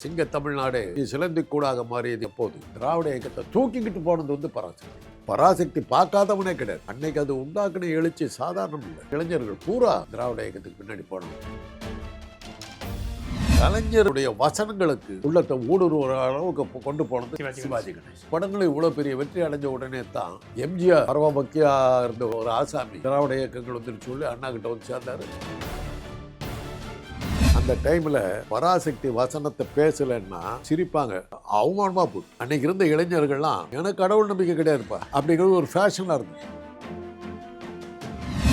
சிங்க தமிழ்நாடு சிலந்தி கூடாக மாறியது எப்போது திராவிட இயக்கத்தை தூக்கிக்கிட்டு போனது வந்து பராசக்தி. பராசக்தி பார்க்காதவனே கிடையாது. அன்னைக்கு அது உண்டாக்குன எழுச்சி சாதாரணம் இல்லை. இளைஞர்கள் பூரா திராவிட இயக்கத்துக்கு பின்னாடி போனோம் கலைஞருடைய வசனங்களுக்கு உள்ளத்தை ஊடுருவ அளவுக்கு கொண்டு போனது சிவாஜி கணேசன் படங்களை இவ்வளவு பெரிய வெற்றி அடைஞ்ச உடனே தான் எம்ஜிஆர் பரவபக்தியா இருந்த ஒரு ஆசாமி திராவிட இயக்கங்கள் வந்துட்டு சொல்லி அண்ணா கிட்ட வந்து சேர்ந்தாரு. அந்த டைம்ல பராசக்தி வசனத்தை பேசலைன்னா சிரிப்பாங்க. அவமானமா போகுது. அன்னைக்கு இருந்த இளைஞர்கள்லாம் எனக்கு கடவுள் நம்பிக்கை கிடையாதுப்பா. அப்படிங்கிறது ஒரு ஃபேஷனா இருந்துச்சு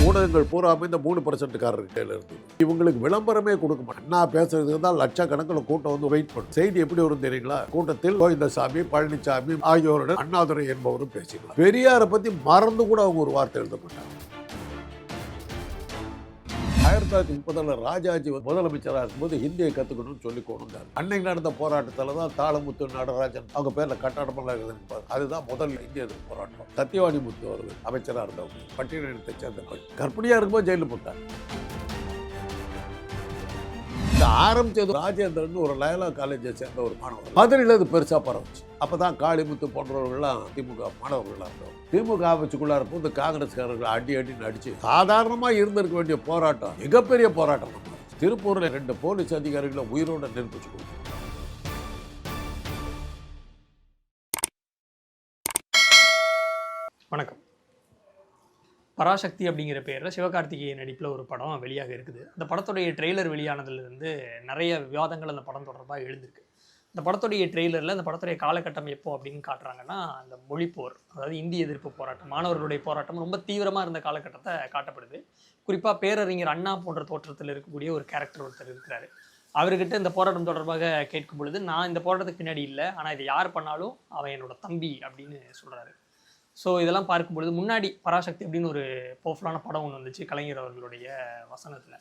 ஊடகங்கள் பூராமே இந்த மூணு பர்சன்ட்காரர் கையில் இருந்து இவங்களுக்கு விளம்பரமே கொடுக்க மாட்டேன். நான் பேசுறதுக்கு தான் லட்சக்கணக்கில் கூட்டம் வந்து வெயிட் பண்ணும். செய்தி எப்படி வரும் தெரியுங்களா? கூட்டத்தில் கோவிந்தசாமி பழனிசாமி ஆகியோருடன் அண்ணாதுரை என்பவரும் பேசிக்கலாம் பெரியாரை பற்றி மறந்து கூட அவங்க ஒரு வார்த்தை எழுத மாட்டாங்க. ஆயிரத்தி தொள்ளாயிரத்தி முப்பதில் ராஜாஜி முதலமைச்சராக இருக்கும்போது ஹிந்தியை கற்றுக்கணும்னு சொல்லி கொண்டு அன்னைக்கு நடந்த போராட்டத்தில் தான் தாளமுத்து நடராஜன் அவங்க பேரில் கட்டடமெல்லாம் இருக்குதுன்னு அதுதான் முதல் இந்திய எதிர்ப்பு போராட்டம். சத்தியவாணி முத்து அவர்கள் அமைச்சராக இருந்தவங்க. பட்டியலினத்தை சேர்ந்த பெண் கர்ப்பிணியாக இருக்கும்போது ஜெயிலில் போட்டார். இந்த ஆரம்பிச்சது ராஜேந்திரன் ஒரு லயலா காலேஜை சேர்ந்த ஒரு மாணவர். மதுரையில் அது பெருசாக பரவுச்சு. அப்போ தான் காளிமுத்து போன்றவர்கள்லாம் திமுக மாணவர்களாக இருந்தவங்க. திமுக ஆபத்துக்குள்ளார போது காங்கிரஸ்காரர்கள் அடி அடின்னு அடிச்சு சாதாரணமாக இருந்திருக்க வேண்டிய போராட்டம் மிகப்பெரிய போராட்டம் திருப்பூரில் ரெண்டு போலீஸ் அதிகாரிகளை உயிரோடு நிரூபிச்சு கொடுத்தாங்க வணக்கம். பராசக்தி அப்படிங்கிற பேரில் சிவகார்த்திகேயன் நடிப்பில் ஒரு படம் வெளியாக இருக்குது. அந்த படத்துடைய ட்ரெய்லர் வெளியானதுலேருந்து நிறைய விவாதங்கள் அந்த படம் தொடர்பாக எழுந்திருக்கு. அந்த படத்துடைய ட்ரெய்லரில் அந்த படத்துடைய காலகட்டம் எப்போ அப்படின்னு காட்டுறாங்கன்னா அந்த மொழிப்போர் அதாவது இந்திய எதிர்ப்பு போராட்டம் மாணவர்களுடைய போராட்டம் ரொம்ப தீவிரமாக இருந்த காலகட்டத்தை காட்டப்படுது. குறிப்பாக பேரறிஞர் அண்ணா போன்ற தோற்றத்தில் இருக்கக்கூடிய ஒரு கேரக்டர் ஒருத்தர் இருக்கிறாரு. அவர்கிட்ட இந்த போராட்டம் தொடர்பாக கேட்கும் பொழுது நான் இந்த போராட்டத்துக்கு பின்னாடி இல்லை ஆனால் இதை யார் பண்ணாலும் அவன் என்னோட தம்பி அப்படின்னு சொல்கிறாரு ஸோ இதெல்லாம் பார்க்கும்பொழுது முன்னாடி பராசக்தி அப்படின்னு ஒரு பவர்ஃபுல்லான படம் ஒன்று வந்துச்சு கலைஞர் அவர்களுடைய வசனத்தில்.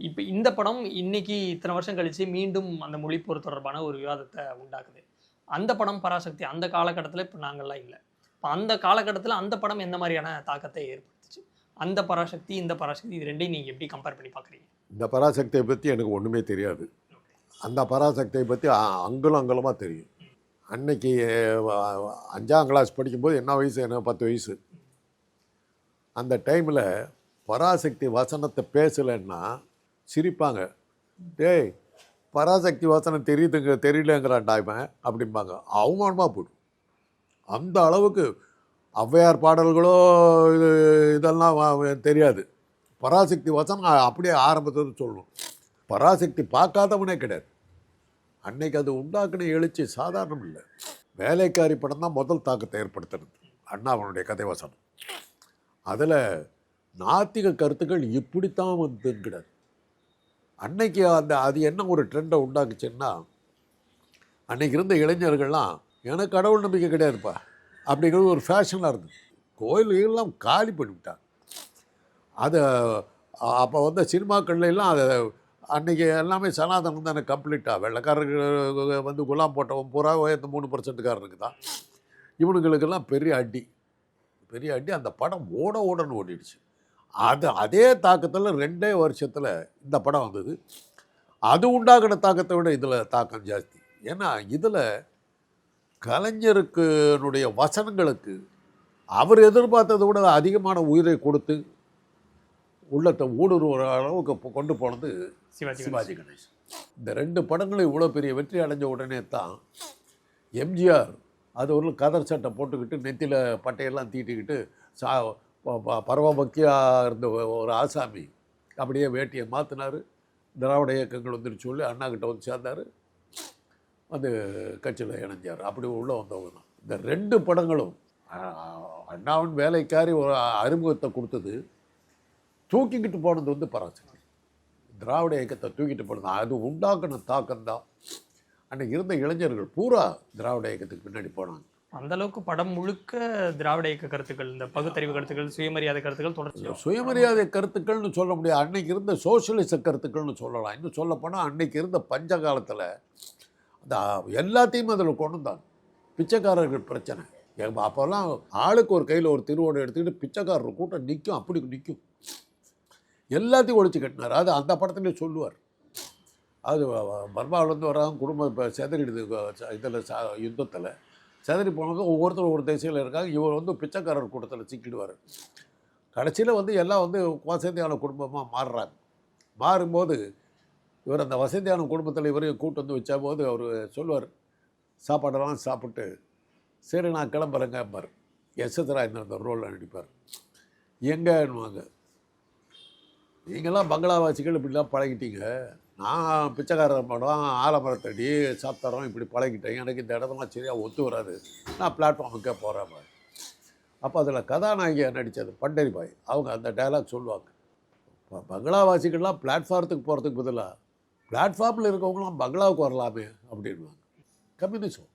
இப்போ இந்த படம் இன்னைக்கு இத்தனை வருஷம் கழிச்சு மீண்டும் அந்த மொழிப்போர் தொடர்பான ஒரு விவாதத்தை உண்டாக்குது. அந்த படம் பராசக்தி அந்த காலகட்டத்தில் இப்போ நாங்கள்லாம் இல்லை. இப்போ அந்த காலகட்டத்தில் அந்த படம் எந்த மாதிரியான தாக்கத்தை ஏற்படுத்துச்சு? அந்த பராசக்தி இந்த பராசக்தி இது ரெண்டையும் நீங்கள் எப்படி கம்பேர் பண்ணி பார்க்குறீங்க? இந்த பராசக்தியை பற்றி எனக்கு ஒன்றுமே தெரியாது. அந்த பராசக்தியை பற்றி அங்குலம் அங்குலமாக தெரியும். அன்னைக்கு அஞ்சாம் கிளாஸ் படிக்கும்போது என்ன வயசு? என்ன பத்து வயசு. அந்த டைமில் பராசக்தி வசனத்தை பேசலைன்னா சிரிப்பாங்க. டேய் பராசக்தி வசனம் தெரியுதுங்க தெரியலங்கிறான்டா இவன் அப்படிம்பாங்க. அவமானமாக போடும் அந்த அளவுக்கு ஔவையார் பாடல்களோ இது இதெல்லாம் தெரியாது. பராசக்தி வசனம் அப்படியே ஆரம்பத்தில் சொல்லணும். பராசக்தி பார்க்காதவனே கிடையாது. அன்னைக்கு அது உண்டாக்குன எழுச்சி சாதாரணம் இல்லை. வேலைக்காரி படம் தான் முதல் தாக்கத்தை ஏற்படுத்துறது அண்ணாவனுடைய கதை வசனம். அதில் நாத்திக கருத்துக்கள் இப்படித்தான் வந்துங்கிறார் அன்னைக்கு அந்த அது என்ன ஒரு ட்ரெண்டை உண்டாக்குச்சுன்னா அன்னைக்கு இருந்த இளைஞர்கள்லாம் எனக்கு கடவுள் நம்பிக்கை கிடையாதுப்பா அப்படிங்கிறது ஒரு ஃபேஷனாக இருந்தது. கோயில்கள்லாம் காலி பண்ணிவிட்டாங்க. அதை அப்போ வந்த சினிமாக்கள்லாம் அதை அன்றைக்கி எல்லாமே சனாதனம் தானே கம்ப்ளீட்டாக வெள்ளைக்காரர்கள் வந்து குலாம் போட்டவன் பூரா உயர்த்து மூணு பர்சன்ட்டுக்காரனுக்கு தான் இவனுங்களுக்கெல்லாம் பெரிய அடி. பெரிய அடி. அந்த படம் ஓட ஓடன்னு ஓடிடுச்சு. அது அதே தாக்கத்தில் ரெண்டே வருஷத்தில் இந்த படம் வந்தது. அது உண்டாகின தாக்கத்தை விட இதில் தாக்கம் ஜாஸ்தி. ஏன்னா இதில் கலைஞருக்குனுடைய வசனங்களுக்கு அவர் எதிர்பார்த்ததை விட அதிகமான உயிரை கொடுத்து உள்ளத்தை ஊடுருவ அளவுக்கு கொண்டு போனது சிவாஜி கணேசன். இந்த ரெண்டு படங்களும் இவ்வளோ பெரிய வெற்றி அடைஞ்ச உடனே தான் எம்ஜிஆர் அது ஒரு கதர் சட்டை போட்டுக்கிட்டு நெத்தியில் பட்டையெல்லாம் தீட்டிக்கிட்டு சா ப- ப- பரவபக்தியாக இருந்த ஒரு ஆசாமி அப்படியே வேட்டியை மாற்றினார் திராவிட இயக்கங்கள் வந்துட்டு சொல்லி அண்ணா கிட்ட வந்து சேர்ந்தார். வந்து கட்சியில் இணைஞ்சார். அப்படி உள்ள வந்தவங்க தான். இந்த ரெண்டு படங்களும் அண்ணாவின் வேலைக்காரி ஒரு அறிமுகத்தை கொடுத்தது. தூக்கிக்கிட்டு போனது வந்து பராசக்தி. திராவிட இயக்கத்தை தூக்கிட்டு போனது. அது உண்டாக்குன தாக்கம் தான் அன்னைக்கு இருந்த இளைஞர்கள் பூரா திராவிட இயக்கத்துக்கு பின்னாடி போனாங்க. அந்த அளவுக்கு படம் முழுக்க திராவிட இயக்க கருத்துக்கள் இந்த பகுத்தறிவு கருத்துக்கள் சுயமரியாதை கருத்துக்கள் தொடர்ச்சி சுயமரியாதை கருத்துக்கள்னு சொல்ல முடியாது. அன்னைக்கு இருந்த சோசியலிச கருத்துக்கள்னு சொல்லலாம். இன்னும் சொல்லப்போனால் அன்னைக்கு இருந்த பஞ்ச காலத்தில் அந்த எல்லாத்தையும் அதில் கொண்டு வந்தாங்க பிச்சைக்காரர்கள் பிரச்சனை. அப்போல்லாம் ஆளுக்கு ஒரு கையில் ஒரு திருவோடு எடுத்துக்கிட்டு பிச்சைக்காரர் கூட்டம் நிற்கும் அப்படி நிற்கும் எல்லாத்தையும் ஒழிச்சு கட்டினார். அது அந்த படத்துலேயே சொல்லுவார். அது பர்மாவிலேருந்து வராங்க குடும்பம் இப்போ செதறிடுது இதில் யுத்தத்தில். செதறி போனவங்க ஒவ்வொருத்தரும் ஒரு திசையில் இருக்காங்க. இவர் வந்து பிச்சைக்காரர் கூட்டத்தில் சிக்கிடுவார். கடைசியில் வந்து எல்லாம் வந்து வசதியான குடும்பமாக மாறுறாங்க. மாறும்போது இவர் அந்த வசதியான குடும்பத்தில் இவரையும் கூட்டு வந்து வச்ச போது அவர் சொல்லுவார் சாப்பாடெல்லாம் சாப்பிட்டு சரி நான் கிளம்புறேங்க கிளம்புறேங்கம்பார் யசத்ரா இந்த ரோலில் நடிப்பார். எங்கன்னுவாங்க. நீங்களாம் பங்களாவாசிகள் இப்படிலாம் பழகிட்டீங்க. நான் பிச்சைக்காரர் படம் ஆலமரத்தடி சாப்பிட்றோம் இப்படி பழகிட்டேன். எனக்கு இந்த இடத்துலாம் சரியாக ஒத்து வராது. நான் பிளாட்ஃபார்முக்கே போகிறேன் அப்போ அதில் கதாநாயகியாக நடித்தது பண்டரி பாய் அவங்க அந்த டயலாக் சொல்லுவாங்க. ப- பங்களாவாசிகள்லாம் பிளாட்ஃபார்த்துக்கு போகிறதுக்கு பதிலாக பிளாட்ஃபார்மில் இருக்கவங்களாம் பங்களாவுக்கு வரலாமே அப்படின்வாங்க கம்யூனிசம்.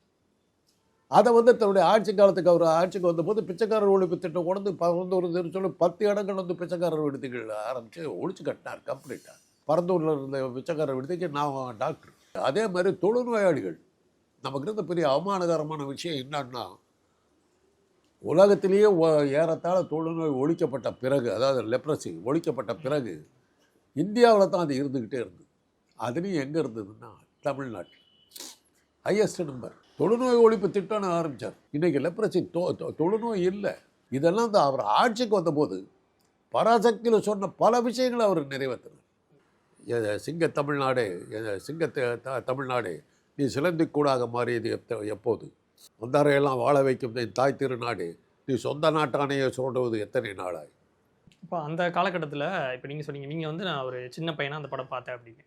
அதை வந்து தன்னுடைய ஆட்சி காலத்துக்கு அவர் ஆட்சிக்கு வந்தபோது பிச்சைக்காரர் ஒழிப்பு திட்டம் கொண்டு பரந்தூர் சொல்லி பத்து இடங்கள் வந்து பிச்சைக்காரர் விடுதிகள் ஆரம்பித்து ஒழிச்சு கட்டினார் கம்ப்ளீட்டாக பரந்தூரில் இருந்த பிச்சைக்காரர் விடுதிக்கு நான் டாக்டர் அதே மாதிரி தொழுநோயாளிகள் நமக்கு இருந்த பெரிய அவமானகரமான விஷயம் என்னன்னா உலகத்திலேயே ஏறத்தாழ தொழுநோய் ஒழிக்கப்பட்ட பிறகு அதாவது லெப்ரசி ஒழிக்கப்பட்ட பிறகு இந்தியாவில் தான் அது இருந்துக்கிட்டே இருந்தது. அதுலேயும் எங்கே இருந்ததுன்னா தமிழ்நாட்டில். ஹையஸ்ட் நம்பர் தொழுநோய் ஒழிப்பு திட்டம்னு ஆரம்பித்தார் இன்றைக்கி லெப்ரசி தொ தொழுநோய் இல்லை. இதெல்லாம் தான் அவர் ஆட்சிக்கு வந்தபோது பராசக்தியில் சொன்ன பல விஷயங்களை அவர் நிறைவேற்றினார். சிங்க தமிழ்நாடு சிங்க த- நீ சிலந்தி கூடாக மாறியது எப்போ எப்போது? வந்தாரையெல்லாம் வாழ வைக்கும் என் தாய் திருநாடு நீ சொந்த நாட்டானையை சொல்கிறது எத்தனை நாளாய்? இப்போ அந்த காலகட்டத்தில் இப்போ நீங்கள் சொன்னீங்க நீங்கள் வந்து நான் ஒரு சின்ன பையனாக அந்த படம் பார்த்தேன் அப்படின்னு.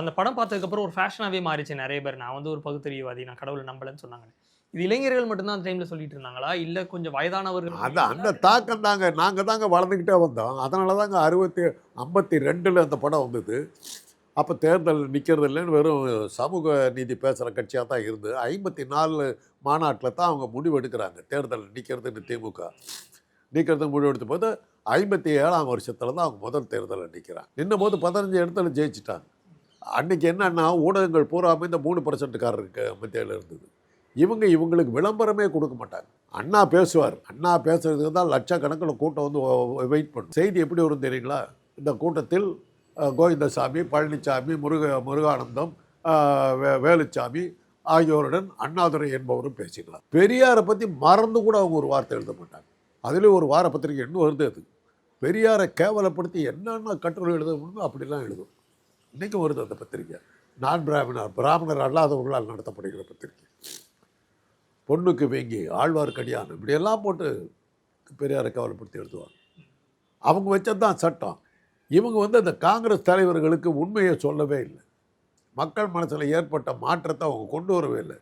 அந்த படம் பார்த்ததுக்கப்புறம் ஒரு ஃபேஷனாகவே மாறிச்சு நிறைய பேர். நான் வந்து ஒரு பகுத்தறிவாதி நான் கடவுளை நம்பலைன்னு சொன்னாங்க இது இளைஞர்கள் மட்டும்தான் அந்த டைமில் சொல்லிட்டு இருந்தாங்களா? இல்லை கொஞ்சம் வயதானவர்கள் அந்த அந்த தாக்கம் தாங்க. நாங்கள் தாங்க வளர்ந்துக்கிட்டே வந்தோம். அதனால தாங்க அறுபத்தி ஐம்பத்தி ரெண்டில் அந்த படம் வந்தது. அப்போ தேர்தல் நிற்கிறது இல்லைன்னு வெறும் சமூக நீதி பேசுகிற கட்சியாக தான் இருந்தது ஐம்பத்தி நாலு மாநாட்டில் தான் அவங்க முடிவெடுக்கிறாங்க தேர்தல் நிற்கிறதுன்னு திமுக. நிற்கிறது முடிவெடுத்த போது ஐம்பத்தி ஏழாம் வருஷத்தில் தான் அவங்க முதல் தேர்தலில் நிற்கிறாங்க நின்னும் போது பதினஞ்சு இடத்துல ஜெயிச்சிட்டாங்க. அன்றைக்கி என்னன்னா ஊடகங்கள் பூராமே இந்த மூணு பர்சன்ட்டுக்காரருக்கு மத்தியில் இருந்தது. இவங்க இவங்களுக்கு விளம்பரமே கொடுக்க மாட்டாங்க. அண்ணா பேசுவார். அண்ணா பேசுகிறதுக்கு தான் லட்சக்கணக்கில் கூட்டம் வந்து வெயிட் பண்ணும். செய்தி எப்படி வரும் தெரியுங்களா? இந்த கூட்டத்தில் கோவிந்தசாமி பழனிசாமி முருக முருகானந்தம் வே- வேலுச்சாமி ஆகியோருடன் அண்ணாதுரை என்பவரும் பேசிக்கலாம் பெரியாரை பற்றி மறந்து கூட அவங்க ஒரு வார்த்தை எழுத மாட்டாங்க. அதுலேயும் ஒரு வார பத்திரிகை இன்னும் வருது அது பெரியாரை கேவலப்படுத்தி என்னென்ன கட்டுரை எழுத முடியுமோ அப்படிலாம் எழுதும் இன்றைக்கும் வருது அந்த பத்திரிக்கை. நான் பிராமணர் பிராமணர் அல்லாதவர்களால் நடத்தப்படுகிற பத்திரிக்கை. பொண்ணுக்கு வேங்கி ஆழ்வார்க்கடியான் இப்படியெல்லாம் போட்டு பெரியாரை கவலைப்படுத்தி எழுதுவாங்க அவங்க வச்சது தான் சட்டம். இவங்க வந்து அந்த காங்கிரஸ் தலைவர்களுக்கு உண்மையை சொல்லவே இல்லை. மக்கள் மனசில் ஏற்பட்ட மாற்றத்தை அவங்க கொண்டு வரவே இல்லை.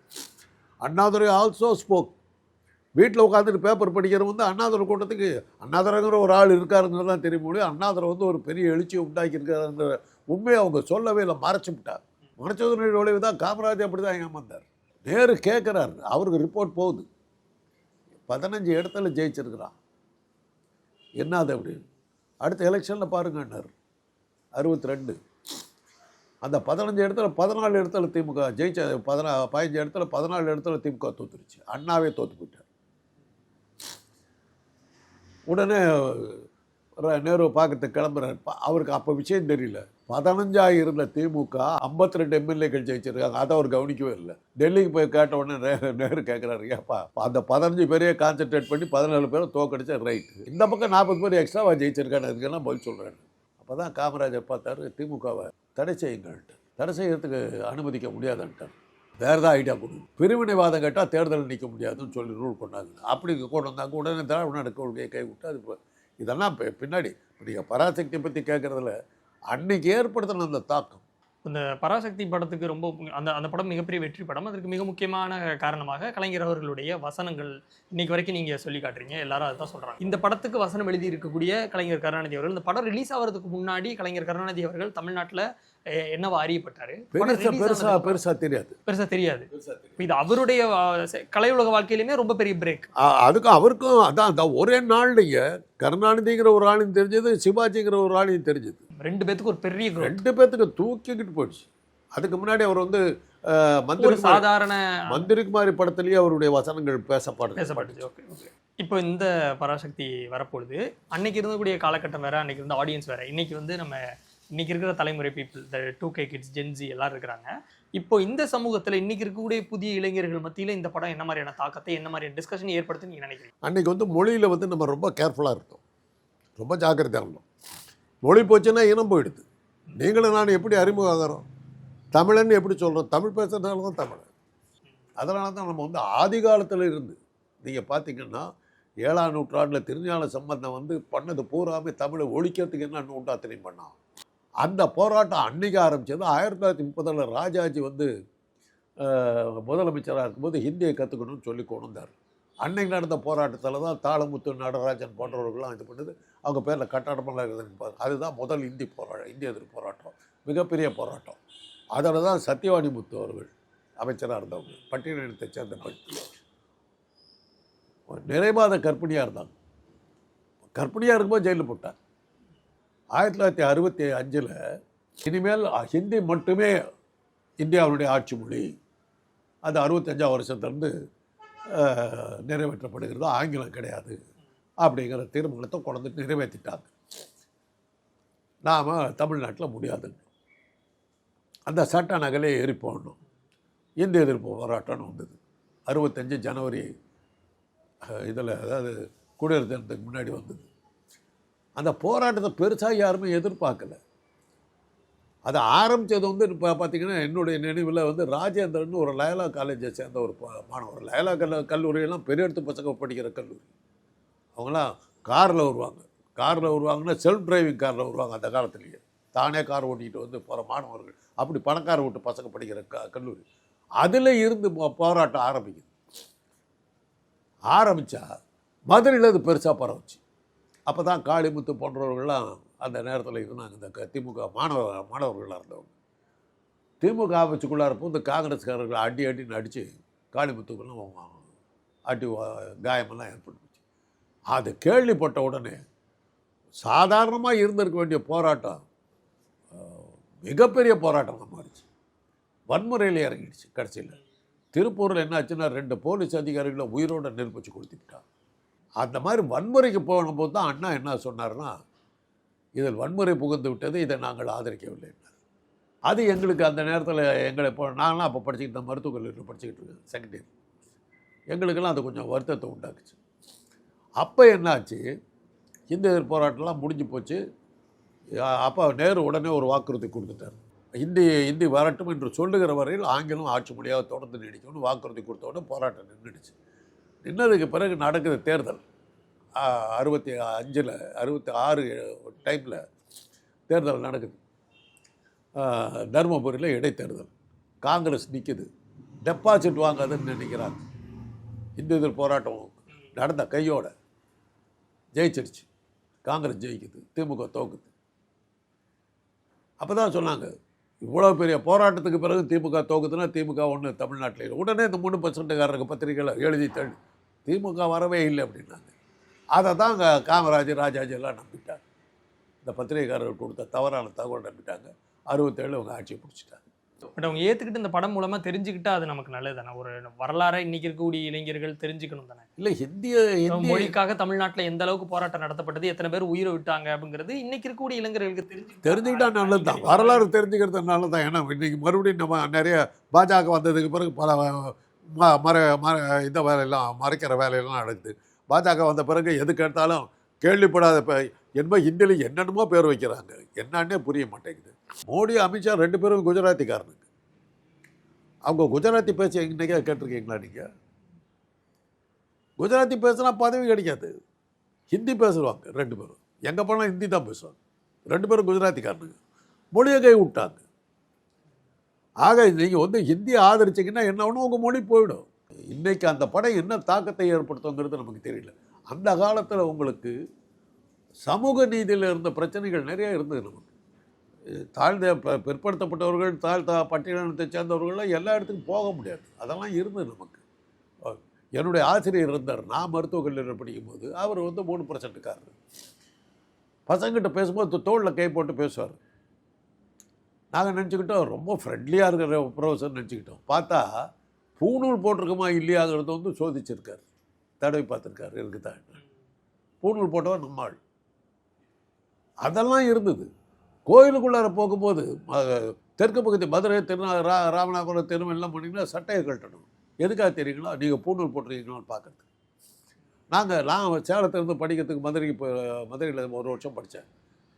அண்ணாதுரை ஆல்சோ ஸ்போக் வீட்டில் உட்காந்துட்டு பேப்பர் படிக்கிறவங்க வந்து அண்ணாதுரை கூட்டத்துக்கு அண்ணாதுரைங்கிற ஒரு ஆள் இருக்காருங்கிறது தான் தெரியும் முடியும் அண்ணாதுரை வந்து ஒரு பெரிய எழுச்சியை உண்டாக்கியிருக்காருங்கிற உண்மையை அவங்க சொல்லவே இல்லை மறைச்சு விட்டார். மறைச்சதனுடைய விளைவு தான் காமராஜ் அப்படி தான் ஏமாந்தார். நேரு கேட்குறாரு அவருக்கு ரிப்போர்ட் போகுது. பதினஞ்சு இடத்துல ஜெயிச்சிருக்கிறான். என்னது அப்படின்னு அடுத்த எலெக்ஷனில் பாருங்கன்னார். அறுபத்தி ரெண்டு அந்த பதினஞ்சு இடத்துல பதினாலு இடத்துல திமுக ஜெயிச்ச பதினா பதினஞ்சு இடத்துல பதினாலு இடத்துல திமுக தோத்துருச்சு. அண்ணாவே தோற்று போயிட்டார். உடனே நேரு பார்க்கறதுக்கு கிளம்புறாரு. அவருக்கு அப்போ விஷயம் தெரியல. பதினஞ்சாக இருந்த திமுக ஐம்பத்தி ரெண்டு எம்எல்ஏக்கள் ஜெயிச்சிருக்காங்க. அதை அவர் கவனிக்கவே இல்லை. டெல்லிக்கு போய் கேட்ட உடனே நேரு கேட்குறாரு ஏப்பா அந்த பதினஞ்சு பேரையே கான்சென்ட்ரேட் பண்ணி பதினேழு பேரை தோக்கடிச்சா ரைட் இந்த பக்கம் நாற்பது பேர் எக்ஸ்ட்ராவாக ஜெயிச்சிருக்காங்க அதுக்கெல்லாம் பதில் சொல்கிறேன் அப்போ தான் காமராஜர் பார்த்தாரு திமுகவை தடை செய்யுங்கள்ட்டு. தடை செய்யறதுக்கு அனுமதிக்க முடியாதுன்ட்டார். வேறு தான் ஐடியா கொடுக்கும் பிரிவினைவாதம் கேட்டால் தேர்தலில் நிற்க முடியாதுன்னு சொல்லி ரூல் பண்ணாங்க அப்படி கொண்டு வந்தாங்க உடனே திராவிட கொள்கையை கை விட்டு அது இப்போ இதெல்லாம் பின்னாடி. நீங்கள் பராசக்தியை பற்றி கேட்குறதுல அன்னைக்கு ஏற்படுத்தின அந்த தாக்கம். இந்த பராசக்தி படத்துக்கு ரொம்ப அந்த அந்த படம் மிகப்பெரிய வெற்றி படம். அதற்கு மிக முக்கியமான காரணமாக கலைஞர் அவர்களுடைய வசனங்கள் இன்னைக்கு வரைக்கும் நீங்க சொல்லி காட்டுறீங்க. எல்லாரும் அதுதான் சொல்றாங்க. இந்த படத்துக்கு வசனம் எழுதி இருக்கக்கூடிய கலைஞர் கருணாநிதி அவர்கள் இந்த படம் ரிலீஸ் ஆகிறதுக்கு முன்னாடி கலைஞர் கருணாநிதி அவர்கள் தமிழ்நாட்டில் என்னவா அறியப்பட்டாரு? பெருசா பெருசா தெரியாது. பெருசா தெரியாது. இது அவருடைய கலை உலக வாழ்க்கையிலுமே ரொம்ப பெரிய பிரேக் அதுக்கும் அவருக்கும் அதான் ஒரே நாள்லைங்க கருணாநிதிங்கிற ஒரு ஆளையும் தெரிஞ்சது சிவாஜிங்கிற ஒரு ஆளையும் தெரிஞ்சது. ரெண்டு பேத்துக்கு ஒரு பெரிய. ரெண்டு பேத்துக்கு தூக்கிக்கிட்டு போயிடுச்சு. அதுக்கு முன்னாடி அவர் வந்து மந்திரி சாதாரண மந்திரிக்குமாரி படத்துலயே அவருடைய வசனங்கள் பேசப்படுது பேசப்பட்டுச்சு. Okay okay. இப்போ இந்த பராசக்தி வரப்பொழுது அன்னைக்கு இருந்தக்கூடிய காலகட்டம் வேற அன்னைக்கு இருந்த ஆடியன்ஸ் வேற. இன்னைக்கு வந்து நம்ம இன்னைக்கு இருக்கிற தலைமுறை பீப்புள் இந்த டூ கே கிட்ஸ் ஜென்சி எல்லாரும் இருக்கிறாங்க. இப்போ இந்த சமூகத்துல இன்னைக்கு இருக்கக்கூடிய புதிய இளைஞர்கள் மத்தியில இந்த படம் என்ன மாதிரியான தாக்கத்தை என்ன மாதிரியான டிஸ்கஷன் ஏற்படுத்துன்னு நீங்க நினைக்கிறீங்க? அன்றைக்கி வந்து மொழியில் வந்து நம்ம ரொம்ப கேர்ஃபுல்லாக இருந்தோம். ரொம்ப ஜாக்கிரதையாக இருந்தோம். மொழி போச்சுன்னா இனம் போயிடுது. நீங்களும் நான் எப்படி அறிமுகம் ஆகிறோம் தமிழன்னு எப்படி சொல்கிறோம் தமிழ் பேசுறதுனால தான் தமிழ் அதனால தான் நம்ம வந்து ஆதி காலத்தில் இருந்து நீங்கள் பார்த்தீங்கன்னா ஏழாம் நூற்றாண்டில் திருஞான சம்பந்தம் வந்து பண்ணது பூராமே தமிழை ஒழிக்கிறதுக்கு என்ன நூற்றாத்திரையும் பண்ணான். அந்த போராட்டம் அன்னைக்கு ஆரம்பித்தது ஆயிரத்தி தொள்ளாயிரத்தி முப்பதில் ராஜாஜி வந்து முதலமைச்சராக இருக்கும்போது ஹிந்தியை கற்றுக்கணும்னு சொல்லி கொண்டு வந்தார். அன்னைக்கு நடந்த போராட்டத்தில் தான் தாளமுத்து நடராஜன் போன்றவர்கள்லாம் இது பண்ணுது. அவங்க பேரில் கட்டடமெல்லாம் இருக்குதுன்னு அதுதான் முதல் இந்தி போராட்டம் இந்திய எதிர்ப்பு போராட்டம் மிகப்பெரிய போராட்டம். அதில் தான் சத்யவாணி முத்து அவர்கள் அமைச்சராக இருந்தவங்க பட்டியலினத்தை சேர்ந்த பெண் நிறைமாத கற்பிணியாக இருந்தாங்க. கற்பிணியாக இருக்கும்போது ஜெயிலில் போட்டார். ஆயிரத்தி தொள்ளாயிரத்தி அறுபத்தி அஞ்சில் இனிமேல் ஹிந்தி மட்டுமே இந்தியாவுடைய ஆட்சி மொழி அந்த அறுபத்தஞ்சாம் வருஷத்துலேருந்து நிறைவேற்றப்படுகிறது. ஆங்கிலம் கிடையாது. அப்படிங்கிற தீர்மானத்தை கொண்டு நிறைவேற்றிட்டாங்க. நாம் தமிழ்நாட்டில் முடியாதுங்க. அந்த சட்ட நகலே ஏறி போடணும் இந்திய எதிர்ப்பு போராட்டம்னு வந்தது. அறுபத்தஞ்சு ஜனவரி இதில் அதாவது குடியரசு தினத்துக்கு முன்னாடி வந்தது. அந்த போராட்டத்தை பெருசாக யாருமே எதிர்பார்க்கல. அது ஆரம்பித்தது வந்து இப்போ பார்த்தீங்கன்னா என்னுடைய நினைவில் வந்து ராஜேந்திரன் ஒரு லயலா காலேஜை சேர்ந்த ஒரு மாணவர். லயலா கல்ல கல்லூரியெல்லாம் பெரிய இடத்து பசங்க படிக்கிற கல்லூரி. அவங்களாம் காரில் வருவாங்க. காரில் வருவாங்கன்னா செல்ஃப் டிரைவிங் காரில் வருவாங்க அந்த காலத்துலேயே. தானே கார் ஓட்டிகிட்டு வந்து போகிற மாணவர்கள். அப்படி பணக்கார வீட்டு பசங்க படிக்கிற க கல்லூரி. அதில் இருந்து போ- போராட்டம் ஆரம்பிக்குது. ஆரம்பித்தா மதுரையில் அது பெருசாக பரவுச்சு. அப்போ தான் காளிமுத்து போன்றவர்கள்லாம் அந்த நேரத்தில் இருந்தாங்க. இந்த க- திமுக மாணவ மாணவர்களாக இருந்தவங்க. திமுக ஆபீஸுக்குள்ளே இருப்போம் இந்த காங்கிரஸ்காரர்கள் அடி அடின்னு அடித்து காளிமுத்துக்கெல்லாம் அடி காயமெல்லாம் ஏற்பட்டுச்சு அது கேள்விப்பட்ட உடனே சாதாரணமாக இருந்திருக்க வேண்டிய போராட்டம் மிகப்பெரிய போராட்டமாக மாறிச்சு வன்முறையில் இறங்கிடுச்சு கடைசியில். திருப்பூரில் என்னாச்சுன்னா ரெண்டு போலீஸ் அதிகாரிகளை உயிரோட நெருப்பிச்சு கொடுத்துட்டான் அந்த மாதிரி வன்முறைக்கு போகும்போது தான் அண்ணா என்ன சொன்னார்னா இதில் வன்முறை புகுந்து விட்டது இதை நாங்கள் ஆதரிக்கவில்லை அது எங்களுக்கு அந்த நேரத்தில் எங்களை இப்போ நாங்களாம் அப்போ படிச்சுக்கிட்டு மருத்துவக் கல்லூரியில் படிச்சுக்கிட்டு இருக்கேன் செகண்ட் இயர் எங்களுக்கெல்லாம் அது கொஞ்சம் வருத்தத்தை உண்டாக்குச்சு. அப்போ என்னாச்சு? இந்த எதிர் போராட்டம்லாம் முடிஞ்சு போச்சு. அப்போ நேரு உடனே ஒரு வாக்குறுதி கொடுத்துட்டார். இந்தி இந்தி வரட்டும் என்று சொல்லுகிற வரையில் ஆங்கிலம் ஆட்சி மொழியாக தொடர்ந்து நீடிக்கும்னு வாக்குறுதி கொடுத்த உடனே போராட்டம் நின்றுடுச்சு. நின்னதுக்கு பிறகு நடக்குது தேர்தல். அறுபத்தி அஞ்சில் அறுபத்தி ஆறு டைமில் தேர்தல் நடக்குது. தருமபுரியில் இடைத்தேர்தல். காங்கிரஸ் நிற்குது டெபாசிட் வாங்காதுன்னு நினைக்கிறாங்க. இந்து எதிர் போராட்டம் நடந்த கையோட. ஜெயிச்சிருச்சு. காங்கிரஸ் ஜெயிக்குது திமுக தோக்குது. அப்போ தான் சொன்னாங்க இவ்வளோ பெரிய போராட்டத்துக்கு பிறகு திமுக தோக்குதுன்னா திமுக ஒன்று தமிழ்நாட்டில் இல்லை. உடனே இந்த மூணு பர்சன்ட்டுக்காரருக்கு பத்திரிகையில் எழுதி தள்ளி திமுக வரவே இல்லை அப்படின்னாங்க. அதை தான் அங்கே காமராஜ் ராஜாஜி எல்லாம் நம்பிட்டாங்க. இந்த பத்திரிகைக்காரர்கள் கொடுத்த தவறான தகவல் நம்பிட்டாங்க. அறுபத்தேழு அவங்க ஆட்சியை பிடிச்சிட்டாங்க. பட் அவங்க ஏத்துக்கிட்டு இந்த படம் மூலமா தெரிஞ்சுக்கிட்டா அது நமக்கு நல்லது தானே ஒரு வரலாறை இன்னைக்கு இருக்கக்கூடிய இளைஞர்கள் தெரிஞ்சுக்கணும் தானே? இல்லை ஹிந்திய ஹிந்தி மொழிக்காக தமிழ்நாட்டில் எந்த அளவுக்கு போராட்டம் நடத்தப்பட்டது எத்தனை பேர் உயிரை விட்டாங்க அப்படிங்கிறது இன்னைக்கு இருக்கக்கூடிய இளைஞர்களுக்கு தெரிஞ்சு தெரிஞ்சுக்கிட்டா நல்லது. தான் வரலாறு தெரிஞ்சுக்கிறது நல்லது தான். ஏன்னா இன்னைக்கு மறுபடியும் நம்ம நிறைய பாஜக வந்ததுக்கு பிறகு பல ம மற மற இந்த வேலையெல்லாம் மறைக்கிற வேலையெல்லாம் நடக்குது. பாஜக வந்த பிறகு எதுக்கு எடுத்தாலும் கேள்விப்படாத இப்போ ஹிந்தியில் என்னென்னமோ பேர் வைக்கிறாங்க. என்னன்னே புரிய மாட்டேங்குது. மோடி அமித்ஷா ரெண்டு பேரும் குஜராத்திக்காரனுங்க. அவங்க குஜராத்தி பேச இன்னைக்கே கேட்டிருக்கீங்களா நீங்கள் குஜராத்தி பேசுனா பதவி கிடைக்காது. ஹிந்தி பேசுவாங்க ரெண்டு பேரும். எங்கே போனால் ஹிந்தி தான் பேசுவாங்க. ரெண்டு பேரும் குஜராத்திக்காரனுங்க. மொழியை கை விட்டாங்க. ஆக நீங்கள் வந்து ஹிந்தியை ஆதரிச்சிங்கன்னா என்ன ஒன்று உங்கள் மொழி போயிடும். இன்றைக்கி அந்த படம் என்ன தாக்கத்தை ஏற்படுத்துங்கிறது நமக்கு தெரியல. அந்த காலத்தில் உங்களுக்கு சமூக நீதியில் இருந்த பிரச்சனைகள் நிறைய இருந்தது நமக்கு. தாழ்ந்த பிற்படுத்தப்பட்டவர்கள் தாழ்த்த பட்டியலினத்தை சேர்ந்தவர்கள்லாம் எல்லா இடத்துக்கும் போக முடியாது. அதெல்லாம் இருந்தது நமக்கு. என்னுடைய ஆசிரியர் இருந்தார். நான் மருத்துவக் கல்லூரியில் படிக்கும்போது அவர் வந்து மூணு பர்சன்ட்டுக்காரர் பசங்கிட்ட பேசும்போது தோளில் கை போட்டு பேசுவார். நாங்கள் நினச்சிக்கிட்டோம் ரொம்ப ஃப்ரெண்ட்லியாக இருக்கிற ப்ரொஃபஸர் நினச்சிக்கிட்டோம். பார்த்தா பூணூல் போட்டிருக்குமா இல்லையாங்கிறத வந்து சோதிச்சிருக்காரு. தடவி பார்த்துருக்காரு இருக்குதான் பூணூல் போட்டவன் நம்மாள் அதெல்லாம் இருந்தது. கோயிலுக்குள்ளார போகும்போது தெற்கு பகுதி மதுரை திருநா ரா ராமநாதபுரம் எல்லாம் போனீங்கன்னா சட்டையை கழட்டணும். எதுக்காக தெரியுங்களா? நீங்கள் பூணூல் போட்டிருக்கீங்களான்னு பார்க்குறது நாங்கள் நான் சேலத்திலேருந்து படிக்கிறதுக்கு மதுரைக்கு இப்போ மதுரையில் ஒரு வருஷம் படித்தேன்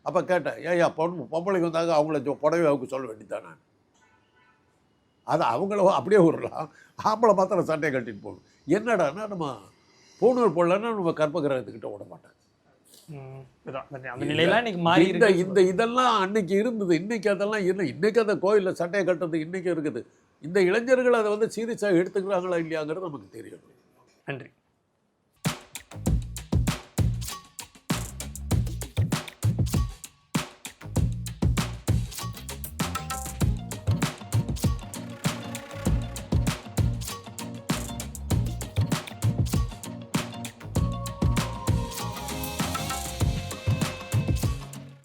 அப்போ கேட்டேன் ஏய்யா பொண்ணு பொம்பளைக்கு வந்தாங்க அவங்கள புடவை அவங்க சொல்ல வேண்டியதானே அது அவங்கள அப்படியே விடலாம் ஆம்பளை மாத்திரம் சட்டையை கட்டிட்டு போகணும். என்னடான்னா நம்ம பூணூல் போடலன்னா நம்ம கற்பகிரகத்துக்கிட்ட விட மாட்டேன் அந்த- அந்த நிலையெல்லாம் இன்னைக்கு மாறி இந்த இந்த இதெல்லாம் அன்னைக்கு இருந்தது. இன்னைக்கு அதெல்லாம் இல்லை. இன்னைக்கு அந்த கோயிலில் சட்டையை கட்டுறது இன்னைக்கு இருக்குது. இந்த இளைஞர்கள் அதை வந்து சீரியஸாக எடுத்துக்கிறாங்களா இல்லையாங்கிறது நமக்கு தெரியும். நன்றி.